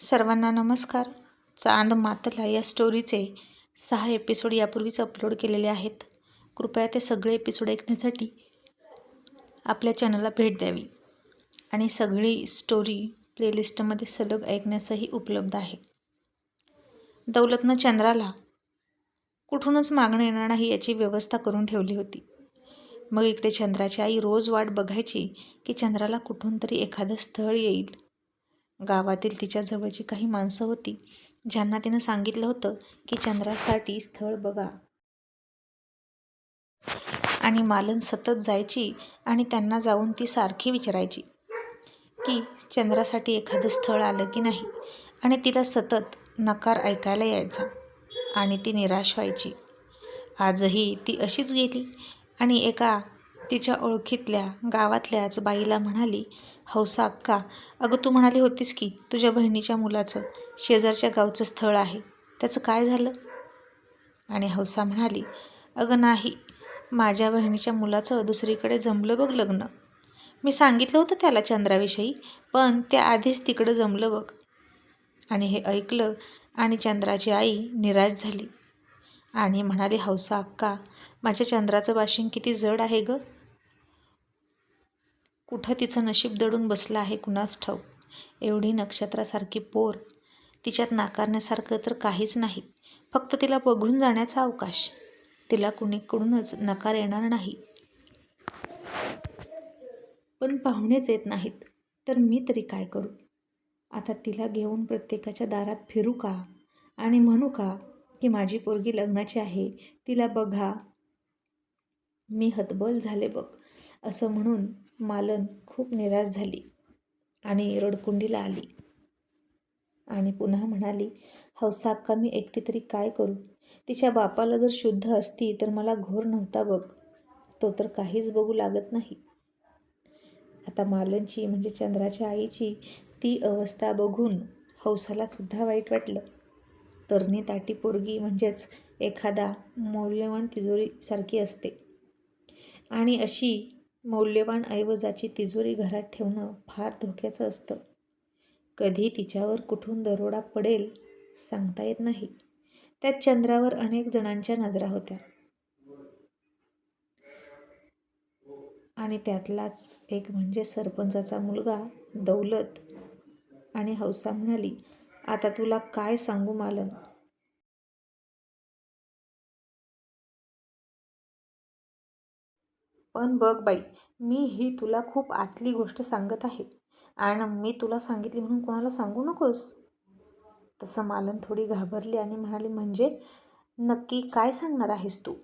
सर्वांना नमस्कार. चांद मातला या स्टोरीचे सहा एपिसोड यापूर्वीच अपलोड केलेले आहेत. कृपया ते सगळे एपिसोड ऐकण्यासाठी आपल्या चॅनलला भेट द्यावी. आणि सगळी स्टोरी प्लेलिस्टमध्ये सलग ऐकण्यासही उपलब्ध आहे. दौलतनं चंद्राला कुठूनच मागणं येणार नाही याची व्यवस्था करून ठेवली होती. मग इकडे चंद्राची आई रोज वाट बघायची की चंद्राला कुठून तरी एखादं स्थळ येईल. गावातील तिच्या जवळची काही माणसं होती ज्यांना तिनं सांगितलं होतं की चंद्रासाठी स्थळ बघा. आणि मालन सतत जायची आणि त्यांना जाऊन ती सारखी विचारायची की चंद्रासाठी एखादं स्थळ आलं की नाही? आणि तिला सतत नकार ऐकायला यायचा आणि ती निराश व्हायची. आजही ती अशीच गेली आणि एका तिच्या ओळखीतल्या गावातल्याच बाईला म्हणाली हौसा अक्का अगं तू म्हणाली होतीस की तुझ्या बहिणीच्या मुलाचं शेजारच्या गावचं स्थळ आहे. त्याचं काय झालं? आणि हौसा म्हणाली अगं नाही माझ्या बहिणीच्या मुलाचं दुसरीकडे जमलं बघ लग्न. मी सांगितलं होतं त्याला चंद्राविषयी पण त्या आधीच तिकडं जमलं बघ. आणि हे ऐकलं आणि चंद्राची आई निराश झाली. आणि म्हणाली हौसा अक्का माझ्या चंद्राचं बाशिंग किती जड आहे गं. कुठं तिचं नशीब दडून बसलं आहे कुणास ठाऊक? एवढी नक्षत्रासारखी पोर. तिच्यात नाकारण्यासारखं तर काहीच नाही. फक्त तिला बघून जाण्याचा अवकाश. तिला कुणीकडूनच नकार येणार नाही. पण पाहुणेच येत नाहीत. तर मी तरी काय करू? आता तिला घेऊन प्रत्येकाच्या दारात फिरू का? आणि म्हणू का की माझी पोरगी लग्नाची आहे तिला बघा. मी हतबल झाले बघ असं म्हणून मालन खूप निराश झाली आणि रडकुंडीला आली. आणि पुन्हा म्हणाली हौसाक्का मी एकटी तरी काय करू? तिच्या बापाला जर शुद्ध असती तर मला घोर नव्हता बघ. तो तर काहीच बघू लागत नाही. आता मालनची म्हणजे चंद्राच्या आईची ती अवस्था बघून हौसाला सुद्धा वाईट वाटलं. तरणी ताटी पोरगी म्हणजेच एखादा मौल्यवान तिजोरीसारखी असते. आणि अशी मौल्यवान ऐवजाची तिजोरी घरात ठेवणं फार धोक्याचं असतं. कधी तिच्यावर कुठून दरोडा पडेल सांगता येत नाही. त्यात चंद्रावर अनेक जणांच्या नजरा होत्या. आणि त्यातलाच एक म्हणजे सरपंचाचा मुलगा दौलत. आणि हौसा म्हणाली आता तुला काय सांगू मालन? पण बघ बाई मी ही तुला खूप आतली गोष्ट सांगत आहे. आणि मी तुला सांगितली म्हणून कोणाला सांगू नकोस? तसं मालन थोडी घाबरली आणि म्हणाली म्हणजे नक्की काय सांगणार आहेस तू?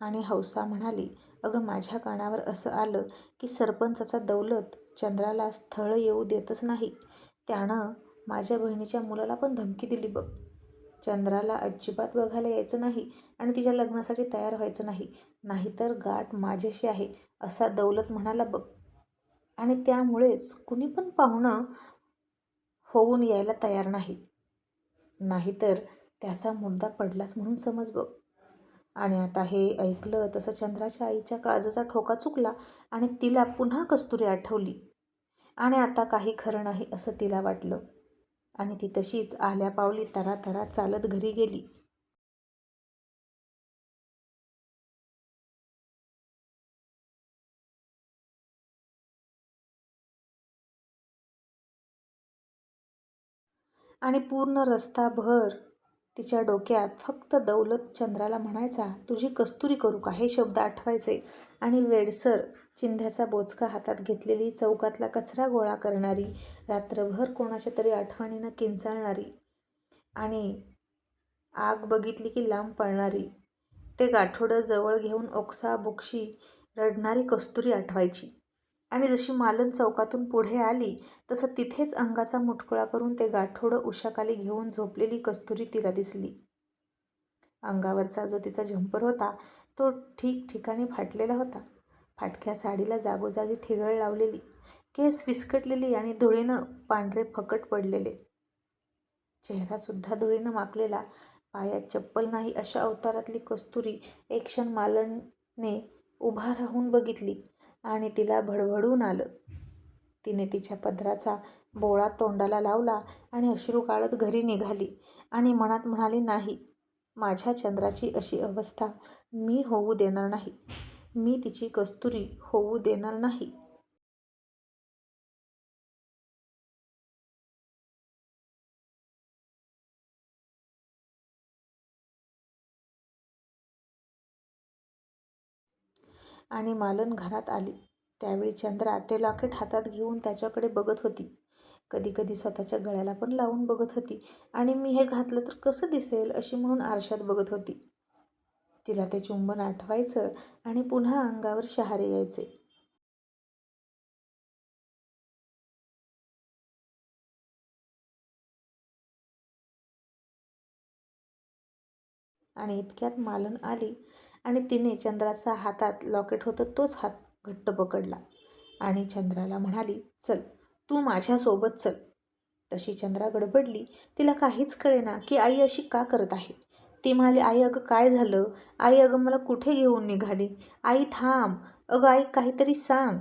आणि हौसा म्हणाली अगं माझ्या कानावर असं आलं की सरपंचाचा दौलत चंद्राला स्थळ येऊ देतच नाही. त्यानं माझ्या बहिणीच्या मुलाला पण धमकी दिली बघ. चंद्राला अजिबात बघायला यायचं नाही आणि तिच्या लग्नासाठी तयार व्हायचं नाही. नाहीतर गाठ माझ्याशी आहे असा दौलत म्हणाला बघ. आणि त्यामुळेच कुणी पण पाहुणं होऊन यायला तयार नाही. नाहीतर त्याचा मुद्दा पडलाच म्हणून समज बघ. आणि आता हे ऐकलं तसं चंद्राच्या आईच्या काळजाचा ठोका चुकला आणि तिला पुन्हा कस्तुरी आठवली. आणि आता काही खरं नाही असं तिला वाटलं. आणि ती तशीच आल्या पावली तरा तरा चालत घरी गेली. आणि पूर्ण रस्ताभर तिच्या डोक्यात फक्त दौलत चंद्राला म्हणायचा तुझी कस्तुरी करू का? हे शब्द आठवायचे आणि वेडसर चिंध्याचा बोचका हातात घेतलेली चौकातला कचरा गोळा करणारी रात्रभर कोणाच्या तरी आठवणीनं किंचाळणारी आणि आग बघितली की लांब पळणारी ते गाठोडं जवळ घेऊन ओक्सा बुक्षी रडणारी कस्तुरी आठवायची. आणि जशी मालन चौकातून पुढे आली तसं तिथेच अंगाचा मुटकुळा करून ते गाठोडं उशाखाली घेऊन झोपलेली कस्तुरी तिला दिसली. अंगावरचा जो तिचा झंपर होता तो ठिकठिकाणी फाटलेला होता. फाटक्या साडीला जागोजागी ठिगळ लावलेली केस विस्कटलेली आणि धुळीनं पांढरे फकट पडलेले. चेहरासुद्धा धुळीनं माकलेला पायात चप्पल नाही अशा अवतारातली कस्तुरी एक क्षण मालनने उभा राहून बघितली. आणि तिला भडभडून आलं. तिने तिच्या पदराचा बोळा तोंडाला लावला आणि अश्रू काढत घरी निघाली आणि मनात म्हणाली नाही माझ्या चंद्राची अशी अवस्था मी होऊ देणार नाही. मी तिची कस्तुरी होऊ देणार नाही. आणि मालन घरात आली. त्यावेळी चंद्रा ते लॉकेट हातात घेऊन त्याच्याकडे बघत होती. कधी कधी स्वतःच्या गळ्याला पण लावून बघत होती. आणि मी हे घातलं तर कसं दिसेल अशी म्हणून आरशात बघत होती. तिला ते चुंबन आठवायचं आणि पुन्हा अंगावर शहारे यायचे. आणि इतक्यात मालन आली. आणि तिने चंद्राचा हातात लॉकेट होतं तोच हात घट्ट पकडला. आणि चंद्राला म्हणाली चल तू माझ्यासोबत चल. तशी चंद्रा गडबडली. तिला काहीच कळेना की आई अशी का करत आहे? ती म्हणाली आई अगं काय झालं? आई अगं मला कुठे घेऊन निघाली? आई थांब. अगं आई काहीतरी सांग.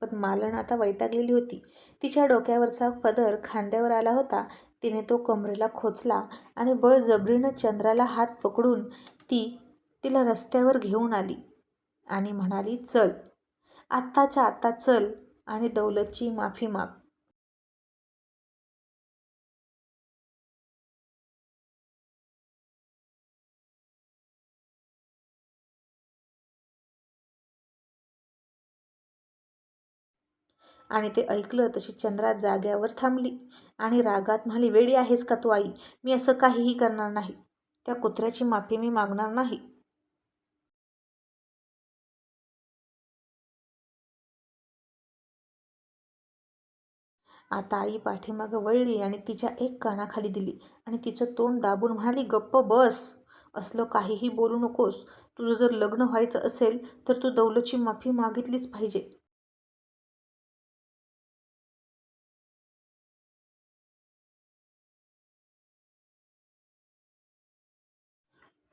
पण मालन आता वैतागलेली होती. तिच्या डोक्यावरचा पदर खांद्यावर आला होता. तिने तो कमरेला खोचला आणि बळजबरीनं चंद्राला हात पकडून ती तिला रस्त्यावर घेऊन आली आणि म्हणाली चल. आत्ताच्या आत्ता चल आणि दौलतची माफी माग. आणि ते ऐकलं तशी चंद्रा जाग्यावर थांबली आणि रागात म्हणाली वेडी आहेस का तू आई? मी असं काहीही करणार नाही. त्या कुत्र्याची माफी मी मागणार नाही. आता आई पाठीमागं वळली आणि तिच्या एक कानाखाली दिली आणि तिचं तोंड दाबून म्हणाली गप्प बस. असलं काहीही बोलू नकोस. तुझं जर लग्न व्हायचं असेल तर तू दौलतची माफी मागितलीच पाहिजे.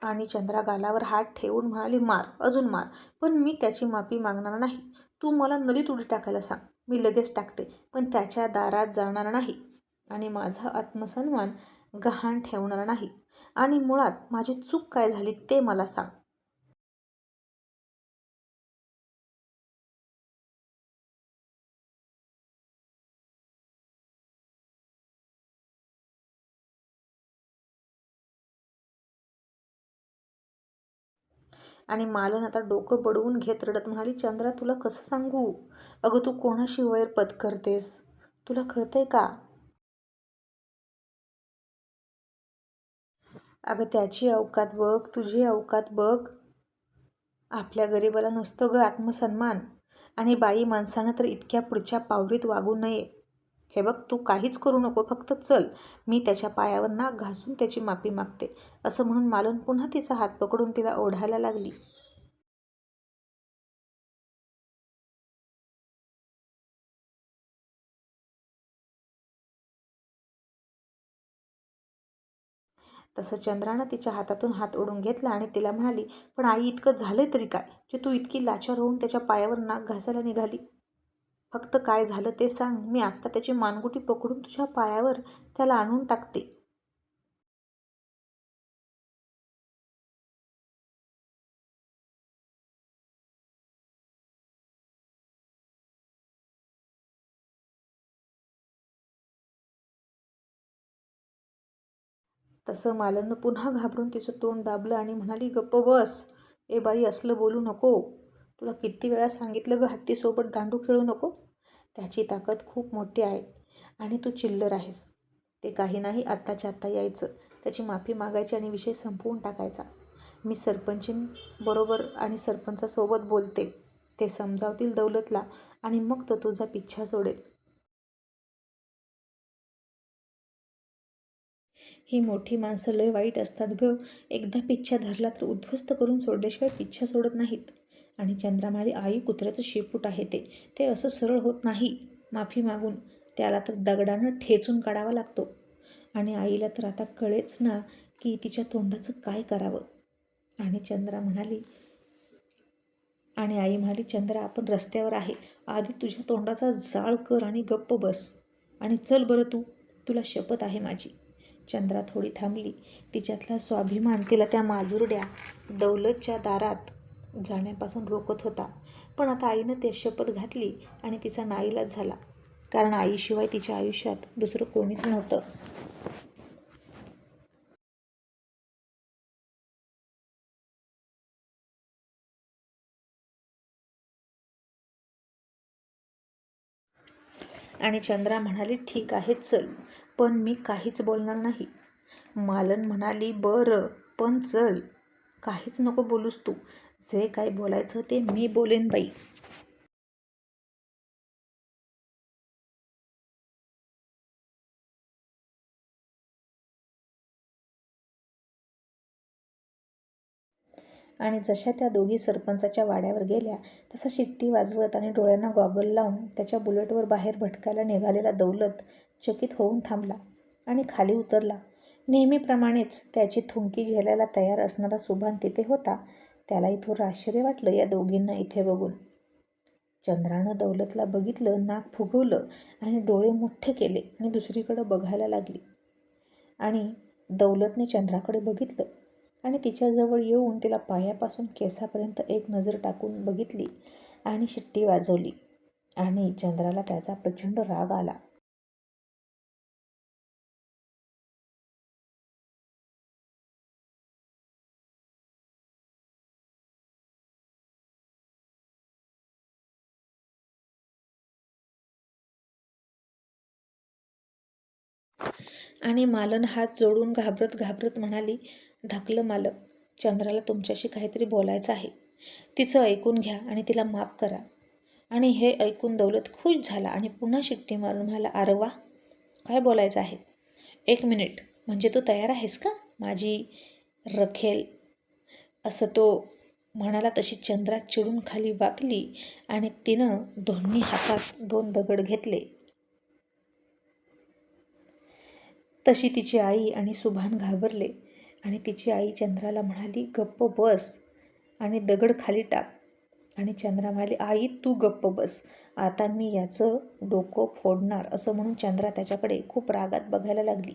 आणि चंद्रा गालावर हात ठेवून म्हणाली मार अजून मार. पण मी त्याची माफी मागणार नाही. तू मला नदीत उडी टाकायला सांग. मी लगेच टाकते. पण त्याच्या दारात जाणार नाही आणि माझा आत्मसन्मान गहाण ठेवणार नाही. आणि मुळात माझी चूक काय झाली ते मला सांग. आणि मालन आता डोकं बडवून घेत रडत म्हणाली चंद्रा तुला कसं सांगू? अगं तू कोणाशी वैर पद करतेस तुला कळतंय का? अगं त्याची अवकात बघ तुझी अवकात बघ. आपल्या गरिबाला नसतं ग आत्मसन्मान. आणि बाई माणसानं तर इतक्या पुढच्या पावरीत वागू नये. हे बघ तू काहीच करू नको फक्त चल. मी त्याच्या पायावर नाक घासून त्याची माफी मागते. असं म्हणून मालन पुन्हा तिचा हात पकडून तिला ओढायला लागली. तसं चंद्रानं तिच्या हातातून हात ओढून घेतला आणि तिला म्हणाली पण आई इतकं झालं तरी काय? जे तू इतकी लाचार होऊन त्याच्या पायावर नाक घासायला निघाली. फक्त काय झालं ते सांग. मी आत्ता त्याची मानगुटी पकडून तुझ्या पायावर त्याला आणून टाकते. तसं मालनं पुन्हा घाबरून तिचं तोंड दाबलं आणि म्हणाली गप्प बस. ए बाई असलं बोलू नको. तुला किती वेळा सांगितलं ग हत्तीसोबत दांडू खेळू नको? त्याची ताकद खूप मोठी आहे आणि तू चिल्लर आहेस. ते काही नाही आत्ताच्या आत्ता यायचं. त्याची माफी मागायची आणि विषय संपवून टाकायचा. मी सरपंचींबरोबर आणि सरपंचासोबत बोलते. ते समजावतील दौलतला आणि मग तो तुझा पिच्छा सोडेल. ही मोठी माणसं लय वाईट असतात ग. एकदा पिच्छा धरला तर उद्ध्वस्त करून सोडल्याशिवाय पिच्छा सोडत नाहीत. आणि चंद्रामाली आई कुत्र्याचं शेपूट आहे ते. ते असं सरळ होत नाही. माफी मागून. त्याला तर दगडानं ठेचून काढावा लागतो. आणि आईला तर आता कळेच ना की तिच्या तोंडाचं काय करावं. आणि चंद्रा म्हणाली आणि आई म्हणाली चंद्रा आपण रस्त्यावर आहे. आधी तुझ्या तोंडाचा जाळ कर आणि गप्प बस. आणि चल बरं तू. तुला शपथ आहे माझी. चंद्रा थोडी थांबली. तिच्यातला स्वाभिमान तिला त्या माजुरड्या दौलतच्या दारात जाण्यापासून रोखत होता. पण आता आईनं ते शपथ घातली आणि तिचा नाईलाज झाला. कारण आईशिवाय तिच्या आयुष्यात दुसरं कोणीच नव्हतं. आणि चंद्रा म्हणाली ठीक आहे चल. पण मी काहीच बोलणार नाही. मालन म्हणाली बरं पण चल. काहीच नको बोलूस तू. जे काय बोलायचं ते मी बोलेन बाई. आणि जशा त्या दोघी सरपंचाच्या वाड्यावर गेल्या तसा शिट्टी वाजवत आणि डोळ्यांना गॉगल लावून त्याच्या बुलेटवर बाहेर भटकायला निघालेला दौलत चकित होऊन थांबला आणि खाली उतरला. नेहमीप्रमाणेच त्याची थुंकी झेलायला तयार असणारा सुभान तिथे होता. त्यालाही थोडं आश्चर्य वाटलं या दोघींना इथे बघून. चंद्रानं दौलतला बघितलं नाक फुगवलं आणि डोळे मोठे केले आणि दुसरीकडं बघायला लागली. आणि दौलतने चंद्राकडे बघितलं आणि तिच्याजवळ येऊन तिला पायापासून केसापर्यंत एक नजर टाकून बघितली आणि शिट्टी वाजवली. आणि चंद्राला त्याचा प्रचंड राग आला. आणि मालन हात जोडून घाबरत घाबरत म्हणाली धाकलं मालक चंद्राला तुमच्याशी काहीतरी बोलायचं आहे. तिचं ऐकून घ्या आणि तिला माफ करा. आणि हे ऐकून दौलत खुश झाला आणि पुन्हा शिट्टी मारून म्हणाला अरे वा काय बोलायचं आहे? एक मिनिट म्हणजे तू तयार आहेस का माझी रखेल? असं तो म्हणाला तशी चंद्रा चिडून खाली वाकली आणि तिनं दोन्ही हातात दोन दगड घेतले. तशी तिची आई आणि सुभान घाबरले आणि तिची आई चंद्राला म्हणाली गप्प बस आणि दगड खाली टाक. आणि चंद्रा म्हणाली आई तू गप्प बस. आता मी याचं डोकं फोडणार. असं म्हणून चंद्रा त्याच्याकडे खूप रागात बघायला लागली.